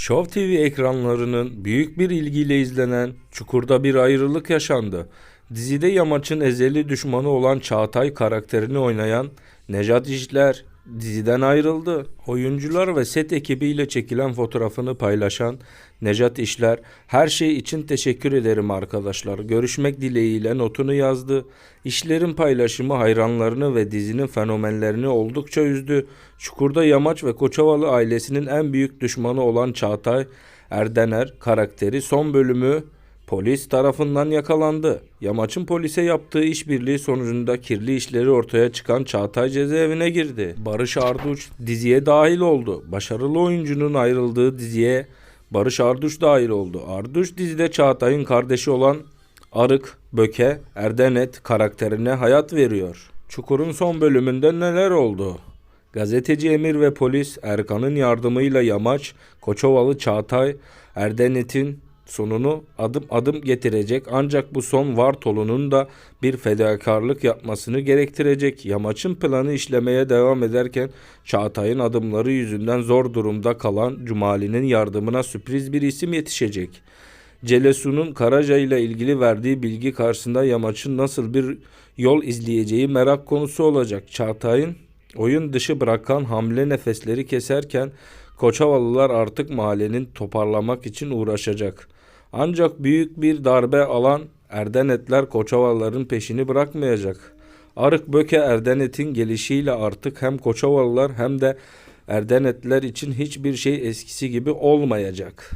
Show TV ekranlarının büyük bir ilgiyle izlenen Çukur'da bir ayrılık yaşandı. Dizide Yamaç'ın ezeli düşmanı olan Çağatay karakterini oynayan Nejat İşler diziden ayrıldı. Oyuncular ve set ekibiyle çekilen fotoğrafını paylaşan Nejat İşler, her şey için teşekkür ederim arkadaşlar. Görüşmek dileğiyle notunu yazdı. İşlerin paylaşımı hayranlarını ve dizinin fenomenlerini oldukça üzdü. Çukurda Yamaç ve Koçovalı ailesinin en büyük düşmanı olan Çağatay Erdener karakteri son bölümü Polis tarafından yakalandı. Yamaç'ın polise yaptığı işbirliği sonucunda kirli işleri ortaya çıkan Çağatay cezaevine girdi. Barış Arduç diziye dahil oldu. Başarılı oyuncunun ayrıldığı diziye Barış Arduç dahil oldu. Arduç dizide Çağatay'ın kardeşi olan Arık, Böke, Erdenet karakterine hayat veriyor. Çukur'un son bölümünde neler oldu? Gazeteci Emir ve polis Erkan'ın yardımıyla Yamaç, Koçovalı Çağatay, Erdenet'in sonunu adım adım getirecek ancak bu son Vartolu'nun da bir fedakarlık yapmasını gerektirecek. Yamaç'ın planı işlemeye devam ederken Çağatay'ın adımları yüzünden zor durumda kalan Cumali'nin yardımına sürpriz bir isim yetişecek. Celesu'nun Karaca ile ilgili verdiği bilgi karşısında Yamaç'ın nasıl bir yol izleyeceği merak konusu olacak. Çağatay'ın oyun dışı bırakan hamle nefesleri keserken Koçavalılar artık mahallenin toparlamak için uğraşacak. Ancak büyük bir darbe alan Erdenetler Koçavalıların peşini bırakmayacak. Arık Böke Erdenet'in gelişiyle artık hem Koçavalılar hem de Erdenetler için hiçbir şey eskisi gibi olmayacak.